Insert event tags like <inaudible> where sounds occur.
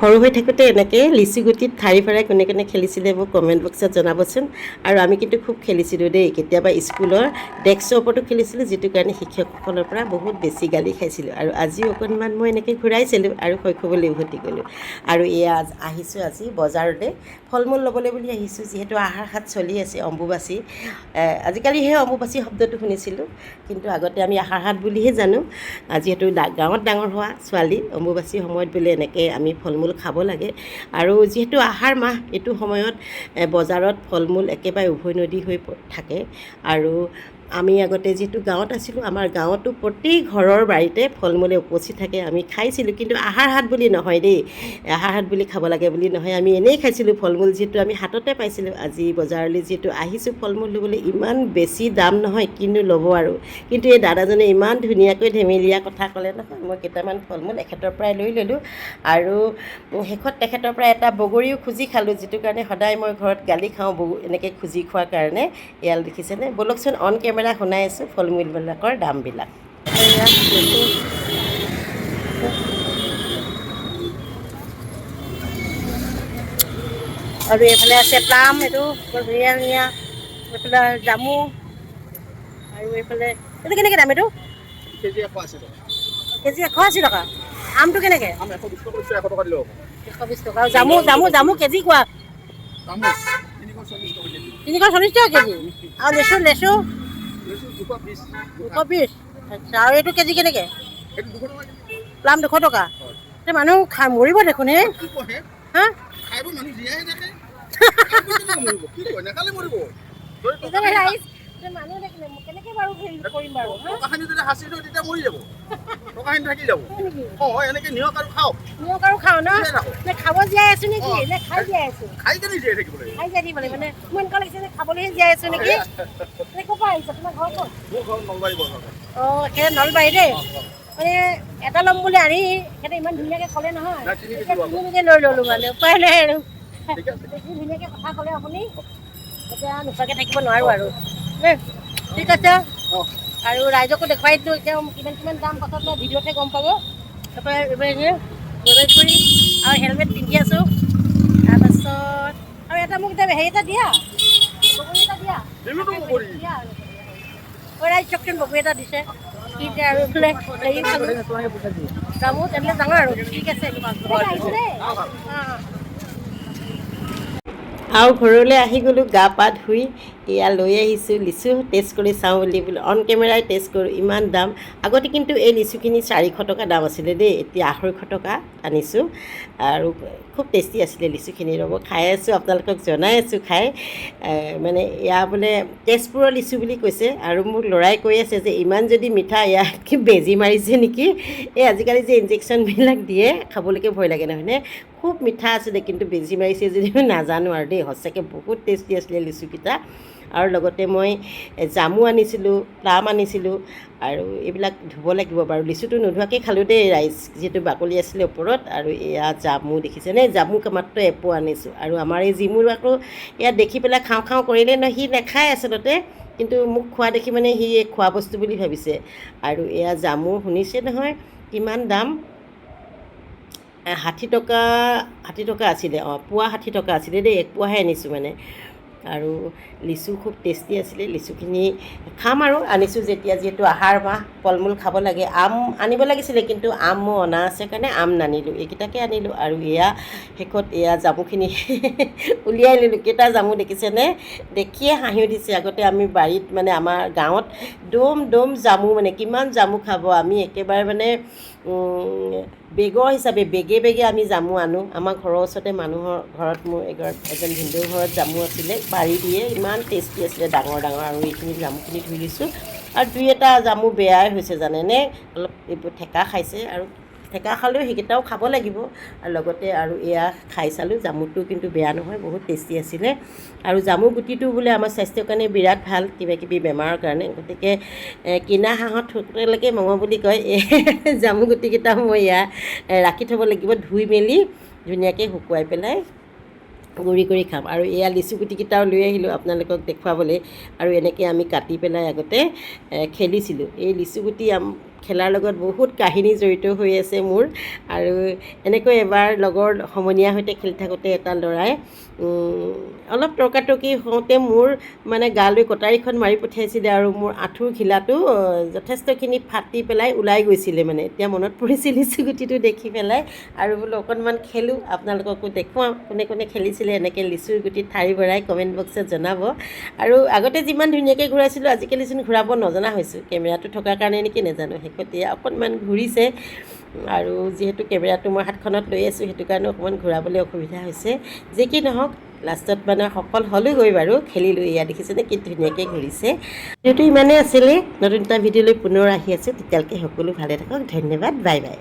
সৰু হৈ থাকোঁতে এনেকৈ লিচু গুটিত ঠাৰি ভৰাই কোনে কোনে খেলিছিলে মোক কমেণ্ট বক্সত জনাবচোন। আৰু আমি কিন্তু খুব খেলিছিলোঁ দেই। কেতিয়াবা স্কুলৰ ডেস্কৰ ওপৰতো খেলিছিলোঁ যিটো কাৰণে শিক্ষকসকলৰ পৰা বহুত বেছি গালি খাইছিলোঁ। আৰু আজিও অকণমান মই এনেকৈ ঘূৰাইছিলোঁ আৰু শৈশৱলৈ উভতি গ'লোঁ। আৰু এয়া আহিছোঁ আজি বজাৰতে ফল মূল ল'বলৈ বুলি আহিছোঁ যিহেতু আহাৰ হাত চলি আছে অম্বুবাচী। আজিকালি সেই অম্বুবাচী শব্দটো শুনিছিলোঁ। কিন্তু আগতে আমি আহাৰ হাত বুলিহে জানো। যিহেতু গাঁৱত ডাঙৰ হোৱা ছোৱালী অম্বুবাচী সময়ত বোলে এনেকৈ আমি ফল মূল খাব লাগে। আৰু যিহেতু আহাৰ মাহ এইটো সময়ত বজাৰত ফল মূল একেবাৰে উভৈনদী হৈ থাকে। আৰু আমি আগতে যিহেতু গাঁৱত আছিলোঁ আমাৰ গাঁৱতো প্ৰতি ঘৰৰ বাৰীতে ফল মূলে উপচি থাকে আমি খাইছিলোঁ। কিন্তু আহাৰ হাত বুলি নহয় দেই আহাৰ হাত বুলি খাব লাগে বুলি নহয়। আমি এনেই খাইছিলোঁ ফল মূল যিহেতু আমি হাততে পাইছিলোঁ। আজি বজাৰলৈ যিহেতু আহিছোঁ ফল মূল ল'বলৈ ইমান বেছি দাম নহয় কিনো ল'ব আৰু। কিন্তু এই দাদাজনে ইমান ধুনীয়াকৈ ধেমেলীয়া কথা ক'লে নহয় মই কেইটামান ফল মূল এখেতৰ পৰাই লৈ ল'লোঁ আৰু শেষত তেখেতৰ পৰা এটা বগৰীও খুজি খালোঁ যিটো কাৰণে সদায় মই ঘৰত গালি খাওঁ বগৰী এনেকৈ খুজি খোৱাৰ কাৰণে। এয়াল দেখিছেনে? ব'লকচোন অন কেমেৰা শুনাই আছোঁ ফল মূলবিলাকৰ দামবিলাক। আৰু এইফালে আছে প্লাম এইটো বৰ ধুনীয়া ধুনীয়া। এইফালে জামু। আৰু এইফালে এইটো কেনেকৈ দাম এইটো? কেজি এশ আশী টকা। কেজি এশ আশী টকা। আমটো কেনেকৈ? এশ বিছ টকা জামু জামু জামু কেজি কোৱা? তিনিশ চল্লিছ টকা কেজি। আৰু লেচু লেচু? দুশ বিছ আচ্ছা আৰু এইটো কেজি কেনেকৈ? প্লাম দুশ টকা। মানুহ খাই মৰিব দেখোন হে হা? খাই মানুহ জীয়াই থাকে। <laughs> কেনেকৈ মৰিব কি কয় নেখালে মৰিব যদি টকা ইজনে ৰাইজ যে মানুহ দেখিলে মোক কেনেকৈ বাৰু হেৰি কৰিম বাৰু হা? টকাখিনি যদি সাঁচি থয় তেতিয়া মৰি যাব। টকাখিনি থাকি যাব। হয় নেকি? অঁ এনেকৈ নিয়ক আৰু খাওক। নিয়ক আৰু খাওঁ ন? জীয়াই ৰাখক। নে খাব জীয়াই আছো নেকি? অ। নে খাই জীয়াই আছো? খাই কেনে জীয়াই থাকিব লাগে খাই জীয়াই দিব লাগিব মানে মোৰ এনেকুৱা লাগিছে যে খাবলৈহে জীয়াই আছো নেকি? নে ক'ৰ পৰা আহিছে? তোমাৰ ঘৰ ক'ত? মোৰ ঘৰ নলবাৰী বজাৰ অঁ একেবাৰে নলবাৰী দেই। মানে এটা ল'ম বুলি আনি এখেতে ইমান ধুনীয়াকৈ ক'লে নহয়। তিনি কেজি লৈ ল'লোঁ মানে উপায় নাই আৰু। ধুনীয়াকৈ কথা ক'লে আপুনি এতিয়া নোচোৱাকৈ থাকিব নোৱাৰোঁ আৰু। ঠিক আছে? অঁ আৰু ৰাইজকো দেখুৱাই দিলোঁ এতিয়া কিমান কিমান দাম পাছত মই ভিডিঅ'তে গম পাব। তাৰপৰা এনে কৰি আৰু হেলমেট পিন্ধি আছোঁ। তাৰপাছত আৰু এটা মোক এতিয়া হেৰি এটা দিয়া। বগৰী এটা দিয়া। দিয়া আৰু। ৰাইজ চাওকচোন বগৰী এটা দিছে। কি এতিয়া আৰু হেৰি তেনেহ'লে যাওঁ আৰু। ঠিক আছে আৰু ঘৰলৈ আহি গ'লোঁ গা পা ধুই এয়া লৈ আহিছোঁ লিচু টেষ্ট কৰি চাওঁ বুলি বোলো। অন কেমেৰাই টেষ্ট কৰোঁ ইমান দাম। আগতে কিন্তু এই লিচুখিনি চাৰিশ টকা দাম আছিলে দেই এতিয়া আঢ়ৈশ টকা আনিছোঁ। আৰু খুব টেষ্টি আছিলে লিচুখিনি ৰ'ব খাই আছোঁ আপোনালোকক জনাই আছোঁ খাই। মানে এয়া বোলে তেজপুৰৰ লিচু বুলি কৈছে আৰু মোক ল'ৰাই কৈ আছে যে ইমান যদি মিঠা ইয়াত <laughs> কি বেজী মাৰিছে নেকি? এই আজিকালি যে ইনজেকশ্যনবিলাক দিয়ে খাবলৈকে ভয় লাগে নহয়নে খুব মিঠা আছিলে কিন্তু বেজী মাৰিছে যদিও নাজানো আৰু দেই। সঁচাকৈ বহুত টেষ্টি আছিলে লিচুকেইটা। আৰু লগতে মই জামু আনিছিলোঁ প্লাম আনিছিলোঁ আৰু এইবিলাক ধুব লাগিব বাৰু। লিচুটো নোধোৱাকৈ খালোঁ দেই ৰাইচ যিহেতু বাকলি আছিলে ওপৰত আৰু এয়া জামু দেখিছেনে জামু মাত্ৰ এপো আনিছোঁ। আৰু আমাৰ এই জিমুৰ আকৌ ইয়াত দেখি পেলাই খাওঁ খাওঁ কৰিলে নহয় সি নাখায় আচলতে কিন্তু মোক খোৱা দেখি মানে সি এই খোৱা বস্তু বুলি ভাবিছে। আৰু এয়া জামু শুনিছে নহয় কিমান দাম? ষাঠি টকা ষাঠি টকা আছিলে অঁ পোৱা ষাঠি টকা আছিলে দেই এক পোৱাহে আনিছোঁ মানে। আৰু লিচু খুব টেষ্টি আছিলে লিচুখিনি খাম আৰু আনিছোঁ যেতিয়া যিহেতু আহাৰ মাহ ফল মূল খাব লাগে আম আনিব লাগিছিলে কিন্তু আম মোৰ অনা আছে কাৰণে আম নানিলোঁ এইকেইটাকে আনিলোঁ আৰু এয়া শেষত এয়া জামুখিনি <laughs> উলিয়াই ল'লোঁ কেইটা জামু দেখিছেনে? দেখিয়ে হাঁহি উঠিছে আগতে আমি বাৰীত মানে আমাৰ গাঁৱত দম দম জামু মানে কিমান জামু খাব আমি একেবাৰে মানে বেগৰ হিচাপে বেগে বেগে আমি জামু আনো আমাৰ ঘৰৰ ওচৰতে মানুহৰ ঘৰত মোৰ এগৰাকী এজন ভিনদেউৰ ঘৰত জামু আছিলে বাৰী দিয়ে ইমান টেষ্টি আছিলে ডাঙৰ ডাঙৰ আৰু এইখিনি জামুখিনি ধুই লৈছোঁ। আৰু দুই এটা জামু বেয়াই হৈছে জানেনে? অলপ এইবোৰ ঠেকা খাইছে আৰু ঠেকা খালেও সেইকেইটাও খাব লাগিব। আৰু লগতে আৰু এয়া খাই চালোঁ জামুটো কিন্তু বেয়া নহয় বহুত টেষ্টি আছিলে। আৰু জামু গুটিটো বোলে আমাৰ স্বাস্থ্যৰ কাৰণে বিৰাট ভাল কিবা কিবি বেমাৰৰ কাৰণে। গতিকে কিনা হাঁহত থুকলৈকে মঙহ বুলি কয় এই জামু গুটিকেইটা মই এয়া ৰাখি থ'ব লাগিব ধুই মেলি ধুনীয়াকৈ শুকুৱাই পেলাই। গুড়ি কৰি খাম। আৰু এয়া লিচু গুটিকেইটাও লৈ আহিলোঁ আপোনালোকক দেখুৱাবলৈ। আৰু এনেকৈ আমি কাটি পেলাই আগতে খেলিছিলোঁ। এই লিচু গুটি আম খেলাৰ লগত বহুত কাহিনী জড়িত হৈ আছে মোৰ। আৰু এনেকৈ এবাৰ লগৰ সমনীয়াৰ সৈতে খেলি থাকোঁতে এটা ল'ৰাই অলপ তৰ্কাতৰ্কি হওঁতে মোৰ মানে গালৈ কটাৰীখন মাৰি পঠিয়াইছিলে আৰু মোৰ আঁঠুৰ ঘিলাটো যথেষ্টখিনি ফাটি পেলাই ওলাই গৈছিলে মানে। এতিয়া মনত পৰিছিল লিচুগুটিটো দেখি পেলাই। আৰু বোলো অকণমান খেলোঁ আপোনালোককো দেখুৱাওঁ কোনে কোনে খেলিছিলে এনেকৈ লিচুৰ গুটিত ঠাৰি ভৰাই কমেণ্ট বক্সত জনাব। আৰু আগতে যিমান ধুনীয়াকৈ ঘূৰাইছিলোঁ আজিকালিচোন ঘূৰাব নজনা হৈছোঁ। কেমেৰাটো থকাৰ কাৰণে নেকি নাজানো শেহতীয়া অকণমান ঘূৰিছে। আৰু যিহেতু কেমেৰাটো মই হাতখনত লৈ আছোঁ সেইটো কাৰণে অকণমান ঘূৰাবলৈ অসুবিধা হৈছে। যি কি নহওক লাষ্টত মানে সফল হ'লোগৈ বাৰু খেলিলোঁ এয়া। দেখিছেনে কি ধুনীয়াকৈ ঘূৰিছে। ভিডিঅ'টো ইমানেই আছিলে নতুন এটা ভিডিঅ'লৈ পুনৰ আহি আছোঁ। তেতিয়ালৈকে সকলো ভালে থাকক। ধন্যবাদ। Bye bye.